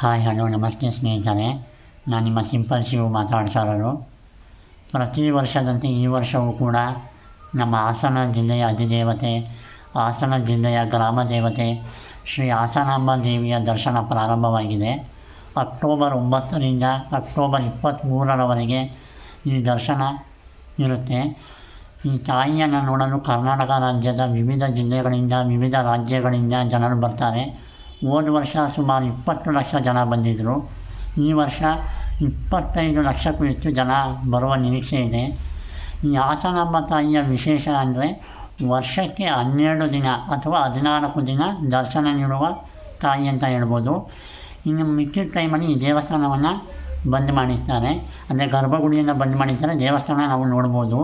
Hi, hello, ನಮಸ್ತೆ ಸ್ನೇಹಿತರೆ. ನಾನು ನಿಮ್ಮ ಸಿಂಪಲ್ ಶಿವು ಮಾತಾಡ್ತಾ ಇರೋದು ಪ್ರತಿ ವರ್ಷದಂತೆ ಈ ವರ್ಷವೂ ಕೂಡ ನಮ್ಮ ಹಾಸನ ಜಿಲ್ಲೆಯ ಅಧಿದೇವತೆ, ಹಾಸನ ಜಿಲ್ಲೆಯ ಗ್ರಾಮ ದೇವತೆ ಶ್ರೀ ಹಾಸನಾಂಬ ದೇವಿಯ ದರ್ಶನ ಪ್ರಾರಂಭವಾಗಿದೆ. ಅಕ್ಟೋಬರ್ ಒಂಬತ್ತರಿಂದ ಅಕ್ಟೋಬರ್ ಇಪ್ಪತ್ತ್ಮೂರರವರೆಗೆ ಈ ದರ್ಶನ ಇರುತ್ತೆ. ಈ ತಾಯಿಯನ್ನು ನೋಡಲು ಕರ್ನಾಟಕ ರಾಜ್ಯದ ವಿವಿಧ ಜಿಲ್ಲೆಗಳಿಂದ, ವಿವಿಧ ರಾಜ್ಯಗಳಿಂದ ಜನರು ಬರ್ತಾರೆ. ಹೋದ ವರ್ಷ, ಸುಮಾರು ಇಪ್ಪತ್ತು ಲಕ್ಷ ಜನ ಬಂದಿದ್ದರು ಈ ವರ್ಷ ಇಪ್ಪತ್ತೈದು ಲಕ್ಷಕ್ಕೂ ಹೆಚ್ಚು ಜನ ಬರುವ ನಿರೀಕ್ಷೆ ಇದೆ. ಈ ಹಾಸನಾಂಬ ತಾಯಿಯ ವಿಶೇಷ ಅಂದರೆ ವರ್ಷಕ್ಕೆ ಹನ್ನೆರಡು ದಿನ ಅಥವಾ ಹದಿನಾಲ್ಕು ದಿನ ದರ್ಶನ ನೀಡುವ ತಾಯಿ ಅಂತ ಹೇಳ್ಬೋದು. ಇನ್ನು ಮಿಕ್ಕಿದ ಟೈಮಲ್ಲಿ ಈ ದೇವಸ್ಥಾನವನ್ನು ಬಂದ್ ಮಾಡಿಸ್ತಾರೆ ಅಂದರೆ ಗರ್ಭಗುಡಿಯನ್ನು ಬಂದ್ ಮಾಡಿರ್ತಾರೆ. ದೇವಸ್ಥಾನ ನಾವು ನೋಡ್ಬೋದು.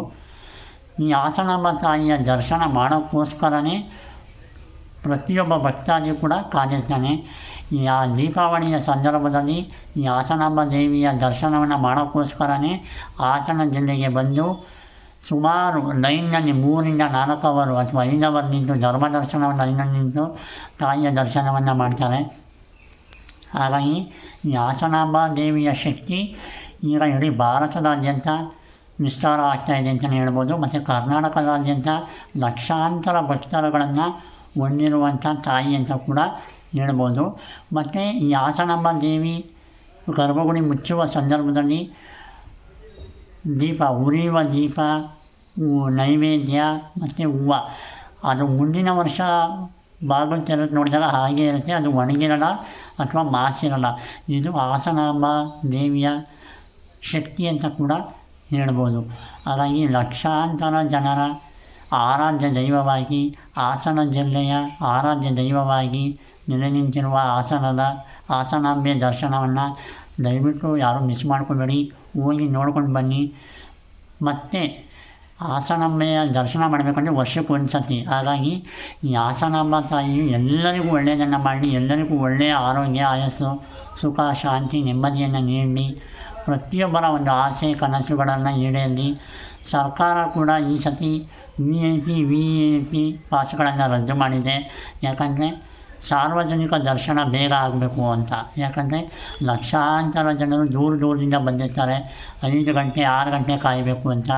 ಈ ಹಾಸನಾಂಬ ತಾಯಿಯ ದರ್ಶನ ಮಾಡೋಕ್ಕೋಸ್ಕರನೇ ಪ್ರತಿಯೊಬ್ಬ ಭಕ್ತಾದಿಯೂ ಕೂಡ ಕಾದಿರ್ತಾನೆ ಈ ಆ ದೀಪಾವಳಿಯ ಸಂದರ್ಭದಲ್ಲಿ ಈ ಹಾಸನಾಂಬ ದೇವಿಯ ದರ್ಶನವನ್ನು ಮಾಡೋಕ್ಕೋಸ್ಕರನೇ ಹಾಸನ ಜಿಲ್ಲೆಗೆ ಬಂದು ಸುಮಾರು ಲೈನ್ನಲ್ಲಿ ಮೂರಿಂದ ನಾಲ್ಕು ಅವರು ಅಥವಾ ಐದು ಅವರು ನಿಂತು ಧರ್ಮ ದರ್ಶನವನ್ನು ಲೈನಲ್ಲಿ ನಿಂತು ತಾಯಿಯ ದರ್ಶನವನ್ನು ಮಾಡ್ತಾರೆ. ಹಾಗಾಗಿ ಈ ಹಾಸನಾಂಬ ದೇವಿಯ ಶಕ್ತಿ ಈಗ ಇಡೀ ಭಾರತದಾದ್ಯಂತ ವಿಸ್ತಾರ ಆಗ್ತಾಯಿದೆ ಅಂತಲೇ ಹೇಳ್ಬೋದು. ಮತ್ತು ಕರ್ನಾಟಕದಾದ್ಯಂತ ಲಕ್ಷಾಂತರ ಭಕ್ತರುಗಳನ್ನು ಹೊಂದಿರುವಂಥ ತಾಯಿ ಅಂತ ಕೂಡ ಹೇಳ್ಬೋದು. ಮತ್ತು ಈ ಹಾಸನಾಂಬ ದೇವಿ ಗರ್ಭಗುಡಿ ಮುಚ್ಚುವ ಸಂದರ್ಭದಲ್ಲಿ ದೀಪ, ಉರಿಯುವ ದೀಪ ನೈವೇದ್ಯ ಮತ್ತು ಹೂವು. ಅದು ಮುಂದಿನ ವರ್ಷ ಬಾಗಿಲು ತೆರೆದು ನೋಡಿದಾಗ ಹಾಗೆ ಇರುತ್ತೆ. ಅದು ಒಣಗಿರಲ್ಲ ಅಥವಾ ಮಾಸಿರಲ್ಲ. ಇದು ಹಾಸನಾಂಬ ದೇವಿಯ ಶಕ್ತಿ ಅಂತ ಕೂಡ ಹೇಳ್ಬೋದು. ಹಾಗಾಗಿ ಲಕ್ಷಾಂತರ ಜನರ ಆರಾಧ್ಯ ದೈವವಾಗಿ ಹಾಸನ ಜಿಲ್ಲೆಯ ಆರಾಧ್ಯ ದೈವವಾಗಿ ನೆಲೆ ನಿಂತಿರುವ ಹಾಸನದ ಹಾಸನಾಂಬೆ ದರ್ಶನವನ್ನು ದಯವಿಟ್ಟು ಯಾರೂ ಮಿಸ್ ಮಾಡ್ಕೊಬೇಡಿ. ಹೋಗಿ ನೋಡ್ಕೊಂಡು ಬನ್ನಿ. ಮತ್ತು ಹಾಸನಾಂಬೆಯ ದರ್ಶನ ಮಾಡಬೇಕಂದ್ರೆ ವರ್ಷಕ್ಕೆ ಒಂದು ಸತಿ ಹಾಗಾಗಿ ಈ ಹಾಸನಾಂಬ ತಾಯಿಯು ಎಲ್ಲರಿಗೂ ಒಳ್ಳೆಯದನ್ನು ಮಾಡಿ, ಎಲ್ಲರಿಗೂ ಒಳ್ಳೆಯ ಆರೋಗ್ಯ, ಆಯಸ್ಸು, ಸುಖ, ಶಾಂತಿ, ನೆಮ್ಮದಿಯನ್ನು ನೀಡಲಿ ಪ್ರತಿಯೊಬ್ಬರ ಒಂದು ಆಸೆ ಕನಸುಗಳನ್ನು ಈಡೇರಲಿ. ಸರ್ಕಾರ ಕೂಡ ಈ ಸತಿ V I P V A P ಪಾಸ್ಗಳನ್ನು ರದ್ದು ಮಾಡಿದೆ. ಯಾಕಂದರೆ ಸಾರ್ವಜನಿಕ ದರ್ಶನ ಬೇಗ ಆಗಬೇಕು ಅಂತ. ಯಾಕಂದರೆ ಲಕ್ಷಾಂತರ ಜನರು ದೂರ ದೂರದಿಂದ ಬಂದಿರ್ತಾರೆ. ಐದು ಗಂಟೆ, ಆರು ಗಂಟೆ ಕಾಯಬೇಕು ಅಂತ.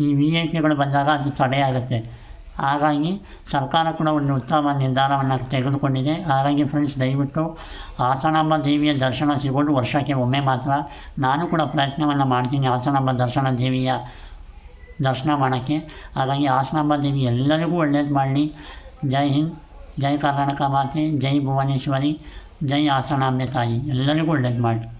ಈ ವಿ ಐ ಪಿಗಳು ಬಂದಾಗ ಅದು ತಡೆಯಾಗುತ್ತೆ ಹಾಗಾಗಿ ಸರ್ಕಾರ ಕೂಡ ಒಂದು ಉತ್ತಮ ನಿರ್ಧಾರವನ್ನು ತೆಗೆದುಕೊಂಡಿದೆ. ಹಾಗಾಗಿ ಫ್ರೆಂಡ್ಸ್ ದಯವಿಟ್ಟು ಹಾಸನಾಂಬ ದೇವಿಯ ದರ್ಶನ ಸಿಗೋದು ವರ್ಷಕ್ಕೆ ಒಮ್ಮೆ ಮಾತ್ರ. ನಾನು ಕೂಡ ಪ್ರಯತ್ನವನ್ನು ಮಾಡ್ತೀನಿ ಹಾಸನಾಂಬ ದರ್ಶನ ದೇವಿಯ ದರ್ಶನ ಮಾಡೋಕ್ಕೆ ಹಾಗಾಗಿ ಹಾಸನಾಂಬ ದೇವಿ ಎಲ್ಲರಿಗೂ ಒಳ್ಳೇದು ಮಾಡಲಿ. ಜೈ ಹಿಂದ್, ಜೈ ಕರ್ನಾಟಕ ಮಾತೆ, ಜೈ ಭುವನೇಶ್ವರಿ, ಜೈ ಹಾಸನಾಂಬೆ ತಾಯಿ. ಎಲ್ಲರಿಗೂ ಒಳ್ಳೇದು ಮಾಡಿ